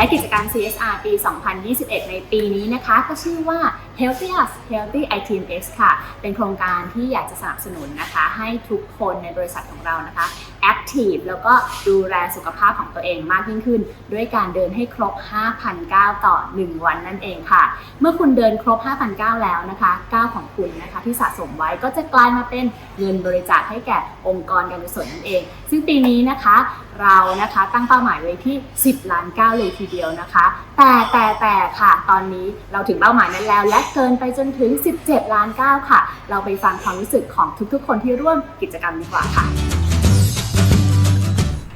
และกิจกรรม CSR ปี 2021 ในปีนี้นะคะ ก็ชื่อว่า Healthy Us Healthy ITMS ค่ะ เป็นโครงการที่อยากจะสนับสนุนนะคะ ให้ทุกคนในบริษัทของเรานะคะ Active แล้วก็ดูแลสุขภาพของตัวเองมากยิ่งขึ้น ด้วยการเดินให้ครบ 5,009ต่อ 1 วันนั่นเองค่ะ เมื่อคุณเดินครบ 5,009แล้วนะคะก้าวของคุณนะคะที่สะสมไว้ก็จะกลายมาเป็นเงินบริจาคให้แก่องค์กรการกุศลนั่นเอง ซึ่งปีนี้นะคะเรานะคะตั้งเป้าหมายไว้ที่ 10 ล้านก้าวเลยทีเดียวนะคะ แต่แต่แต่ค่ะ ตอนนี้เราถึงเป้าหมายนั้นแล้ว และเกินไปจนถึง 17 ล้านก้าวค่ะ เราไปฟังความรู้สึกของทุกๆ คนที่ร่วมกิจกรรมดีกว่าค่ะ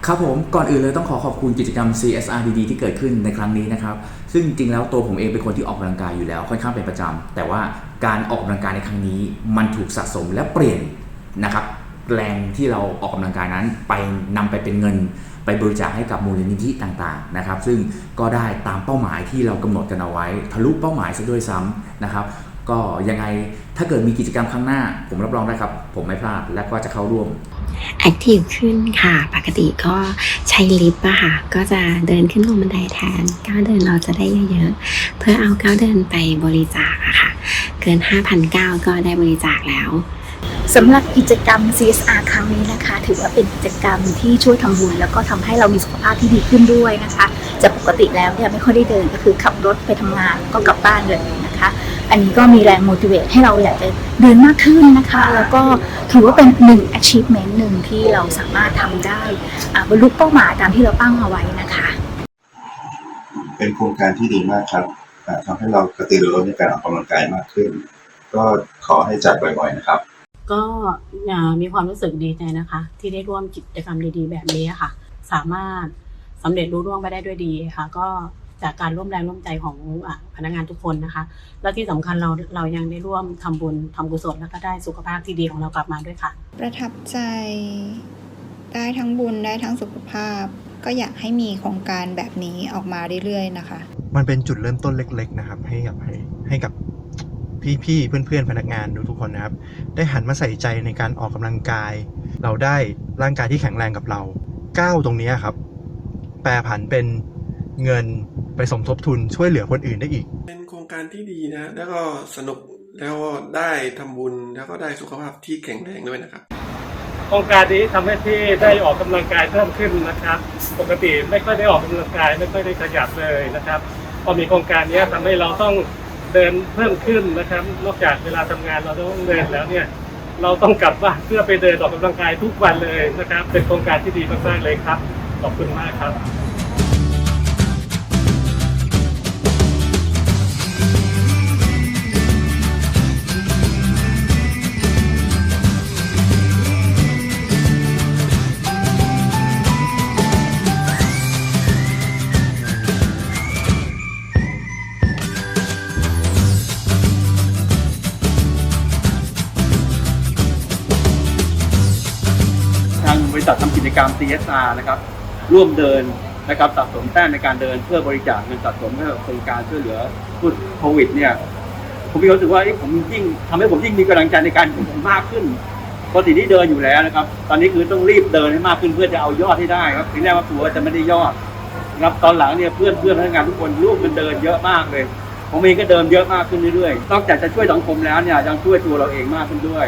ครับผมก่อนอื่นเลยต้องขอขอบคุณกิจกรรม CSR ดีๆที่เกิดขึ้นในครั้งนี้นะครับ ซึ่งจริงๆแล้วตัวผมเองเป็นคนที่ออกกำลังกายอยู่แล้วค่อนข้างเป็นประจำแต่ว่าการออกกำลังกายในครั้งนี้ มันถูกสะสมและเปลี่ยนนะครับแรงที่เราออกกำลังกายนั้น ไปนำไปเป็นเงิน ไปบริจาคให้กับมูลนิธิต่างๆนะครับ ซึ่งก็ได้ตามเป้าหมายที่เรากำหนดกันเอาไว้ ทะลุเป้าหมายซะด้วยซ้ำนะครับ ก็ยังไงถ้าเกิดมีกิจกรรมครั้งหน้า ผมรับรองได้ครับ ผมไม่พลาดและก็จะเข้าร่วมแอคทีฟขึ้นค่ะ ปกติก็ใช้ลิฟต์อะค่ะ ก็จะเดินขึ้นลงบันไดแทนก้าวเดินเราจะได้เยอะๆ เพื่อเอาก้าวเดินไปบริจาคอะค่ะ เกิน 5,000ก้าวก็ได้บริจาคแล้วสำหรับกิจกรรม CSR ครั้งนี้นะคะ ถือว่าเป็นกิจกรรมที่ช่วยทำบุญแล้วก็ทำให้เรามีสุขภาพที่ดีขึ้นด้วยนะคะจากปกติแล้วเนี่ยไม่ค่อยได้เดินก็คือขับรถไปทำงานก็กลับบ้านเลยนะคะ อันนี้ก็มีแรง motivate ให้เราอยากจะเดินมากขึ้นนะคะ แล้วก็ถือว่าเป็นหนึ่ง achievement หนึ่งที่เราสามารถทำได้อ่าบรรลุเป้าหมายตามที่เราตั้งเอาไว้นะคะ เป็นโครงการที่ดีมากครับอ่าทำให้เรากระตือรือร้นในการออกกำลังกายมากขึ้น ก็ขอให้จัดบ่อยๆนะครับ ก็อ่ามีความรู้สึกดีใจนะคะ ที่ได้ร่วมกิจกรรมดีๆ แบบนี้ค่ะ สามารถสำเร็จรุ่ร่วงไปได้ด้วยดีค่ะ ก็ จากการร่วมแรงร่วมใจของอาพนักงานทุกคนนะคะ และที่สำคัญเราเรายังได้ร่วมทำบุญทำกุศลแล้วก็ได้สุขภาพที่ดีของเรากลับมาด้วยค่ะ ประทับใจได้ทั้งบุญได้ทั้งสุขภาพ ก็อยากให้มีโครงการแบบนี้ออกมาเรื่อยๆนะคะ มันเป็นจุดเริ่มต้นเล็ก ๆ นะครับ ให้กับให้ให้กับพี่ๆเพื่อนๆพนักงานทุกๆคนนะครับ ได้หันมาใส่ใจในการออกกำลังกาย เราได้ร่างกายที่แข็งแรงกับเราก้าวตรงเนี้ยครับ แปรผันเป็นเงิน ไปสมทบทุนช่วยเหลือคนอื่นได้อีก เป็นโครงการที่ดีนะ แล้วก็สนุกแล้วก็ได้ทำบุญแล้วก็ได้สุขภาพที่แข็งแรงด้วยนะครับ โครงการนี้ทำให้พี่ได้ออกกำลังกายเพิ่มขึ้นนะครับ ปกติไม่ค่อยได้ออกกำลังกายไม่ค่อยได้ขยับเลยนะครับ พอมีโครงการนี้ทำให้เราต้องเดินเพิ่มขึ้นนะครับ นอกจากเวลาทำงานเราต้องเดินแล้วเนี่ยเราต้องกลับบ้านเพื่อไปเดินออกกำลังกายทุกวันเลยนะครับ เป็นโครงการที่ดีมากๆเลยครับ ขอบคุณมากครับ บริษัททำกิจกรรม CSR นะครับร่วมเดินนะครับสะสมแต้มในการเดินเพื่อบริจาคเงินสะสมให้กับโครงการช่วยเหลือผู้โควิดเนี่ยผมมีความรู้สึกว่าผมยิ่งทำให้ผมยิ่งมีกำลังใจในการผมมากขึ้นปกติที่เดินอยู่แล้วนะครับ ตอนนี้คือต้องรีบเดินให้มากขึ้นเพื่อจะเอายอดให้ได้ครับทีแรกว่าตัวจะไม่ได้ยอดนะครับตอนหลังเนี่ยเพื่อนเพื่อนพนักงานทุกคนร่วมกันเดินเยอะมากเลยผมเองก็เดินเยอะมากขึ้นเรื่อยๆนอกจากจะช่วยสังคมแล้วเนี่ยยังช่วยตัวเราเองมากขึ้นด้วย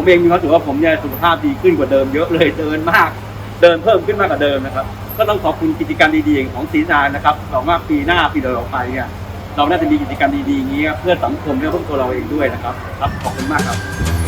ผมเองมีความรู้สึกว่าผมเนี่ยสุขภาพดีขึ้นกว่าเดิมเยอะเลยเดินมาก เดินเพิ่มขึ้นมากกว่าเดิมนะครับ ก็ต้องขอบคุณกิจกรรมดีๆของสีนานนะครับหวังว่าปีหน้าปีต่อไปเนี่ยเราน่าจะมีกิจกรรมดีๆอย่างนี้เพื่อสังคมและเพื่อตัวเราเองด้วยนะครับ ครับขอบคุณมากครับ